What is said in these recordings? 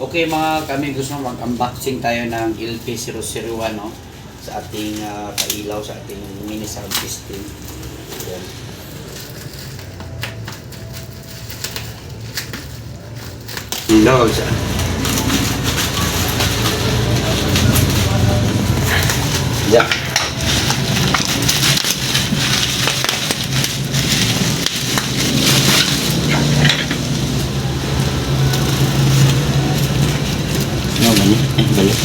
Okay mga kami gusto mag-unboxing tayo ng LP001 no? sa ating ah, pailaw, sa ating mini sound system. Yan. Ilaw sa Yeah. Ba niya? Eh, balik.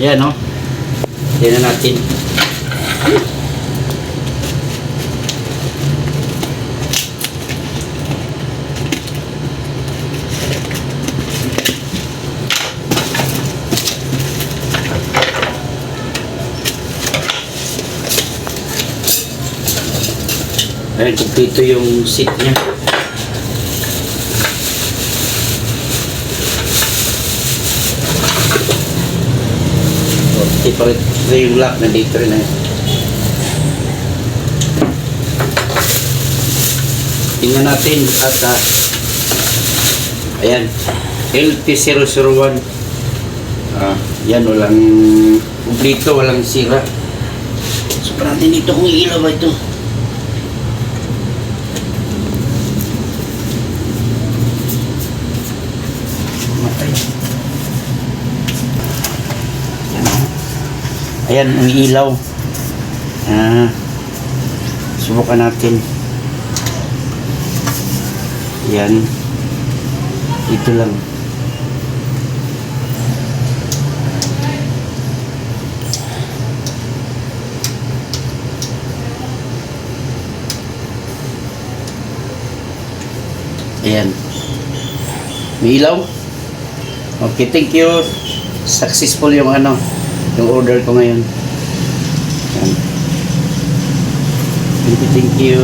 Yan, no? Tingnan natin. Ayan, kumpleto yung seat niya. Oh, separate na yung lock nandito rin eh. Tingnan natin at ah, ayan, LP001 ah, yan walang kumpleto, walang sira so natin dito kung ilaw ito ayan ang ilaw. Ah, subukan natin. Yan ito lang. Ayan. May ilaw okay thank you. Successful yung ano yung order ko ngayon. Thank you thank you